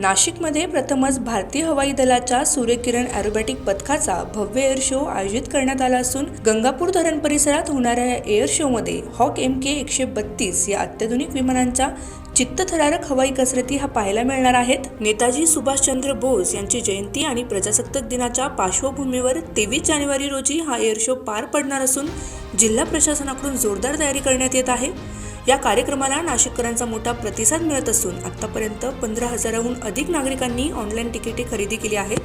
नाशिकमध्ये प्रथमच भारतीय हवाई दलाच्या सूर्यकिरण ॲरोबॅटिक पथकाचा भव्य एअर शो आयोजित करण्यात आला असून गंगापूर धरण परिसरात होणाऱ्या या एअर शोमध्ये हॉक एम के एकशे बत्तीस या अत्याधुनिक विमानांच्या चित्तथरारक हवाई कसरती हा पाहायला मिळणार आहेत. नेताजी सुभाषचंद्र बोस यांची जयंती आणि प्रजासत्ताक दिनाच्या पार्श्वभूमीवर तेवीस जानेवारी रोजी हा एअर शो पार पडणार असून जिल्हा प्रशासनाकडून जोरदार तयारी करण्यात येत आहे. या कार्यक्रमाला नाशिककरांचा मोठा प्रतिसाद मिळत असून आतापर्यंत पंधरा हजाराहून अधिक नागरिकांनी ऑनलाईन तिकिटे खरेदी केली आहेत.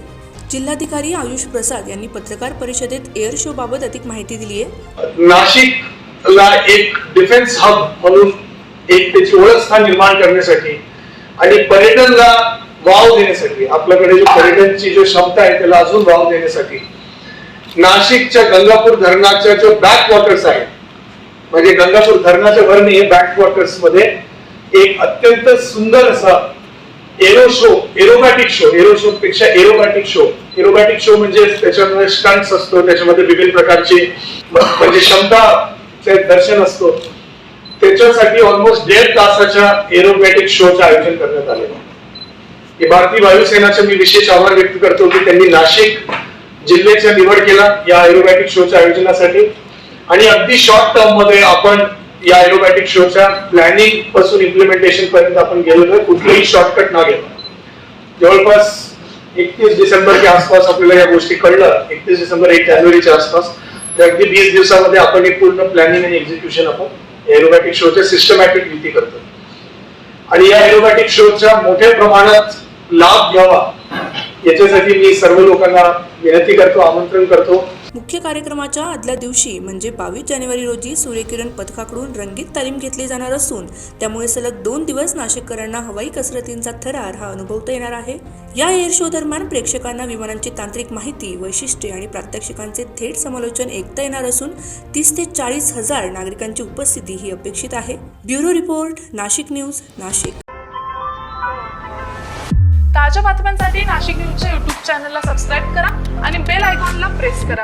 जिल्हाधिकारी आयुष प्रसाद यांनी पत्रकार परिषदेत एअर शो बाबत अधिक माहिती दिली आहे. नाशिकला एक डिफेन्स हब म्हणून एक त्याची ओळख स्थान निर्माण करण्यासाठी आणि पर्यटनला वाव देण्यासाठी आपल्याकडे जो पर्यटनची जो क्षमता आहे त्याला अजून वाव देण्यासाठी नाशिकच्या गंगापूर धरणाच्या जो बॅक वॉटर्स आहेत म्हणजे गंगापूर धरणाच्या भरणी बॅक वॉटर्समध्ये एक अत्यंत सुंदर असा aero show aerobatic show aero show पेक्षा एरोबॅटिक शो. एरोबॅटिक शो म्हणजे त्याच्यामध्ये स्टंट्स असतो त्याच्यामध्ये विविध प्रकारचे म्हणजे क्षमता दर्शन असतो. त्याच्यासाठी ऑलमोस्ट दीड तासाच्या एरोबॅटिक शोचं आयोजन करण्यात आले हे भारतीय वायुसेनाचे मी विशेष आभार व्यक्त करतो की त्यांनी नाशिक जिल्ह्याचा निवड केला या एरोबॅटिक शोच्या आयोजनासाठी. आणि अगदी शॉर्ट टर्ममध्ये आपण या एरोबॅटिक शोच्या प्लॅनिंगपासून इम्प्लिमेंटेशन पर्यंत आपण गेलेलो आहे कुठलेही शॉर्टकट ना घेता. जवळपास एकतीस डिसेंबरच्या आसपास आपल्याला या गोष्टी कळलं. एकतीस डिसेंबर एक जानेवारीच्या आसपास. तर अगदी वीस दिवसामध्ये आपण एक पूर्ण प्लॅनिंग आणि एक्झिक्युशन आपण एरोबॅटिक शोचे सिस्टमॅटिक रीती करतो. आणि या एरोबॅटिक शोच्या मोठ्या प्रमाणात लाभ घ्यावा याच्यासाठी मी सर्व लोकांना विनंती करतो आमंत्रण करतो. मुख्य कार्यक्रमाच्या आदल्या दिवशी म्हणजे बावीस जानेवारी रोजी सूर्यकिरण पथकाकडून रंगीत तालीम घेतली जाणार असून त्यामुळे सलग दोन दिवस नाशिककरांना हवाई कसरतींचा थरार हा अनुभवता येणार आहे. या एअर शो दरम्यान प्रेक्षकांना विमानांची तांत्रिक माहिती वैशिष्ट्ये आणि प्रात्यक्षिकांचे थेट समालोचन ऐकता येणार असून तीस ते चाळीस हजार नागरिकांची उपस्थिती ही अपेक्षित आहे. Bureau report Nashik news Nashik. बातम्यांसाठी नाशिक न्यूजच्या युट्यूब चॅनलला सबस्क्राईब करा आणि बेल आयकॉनला प्रेस करा.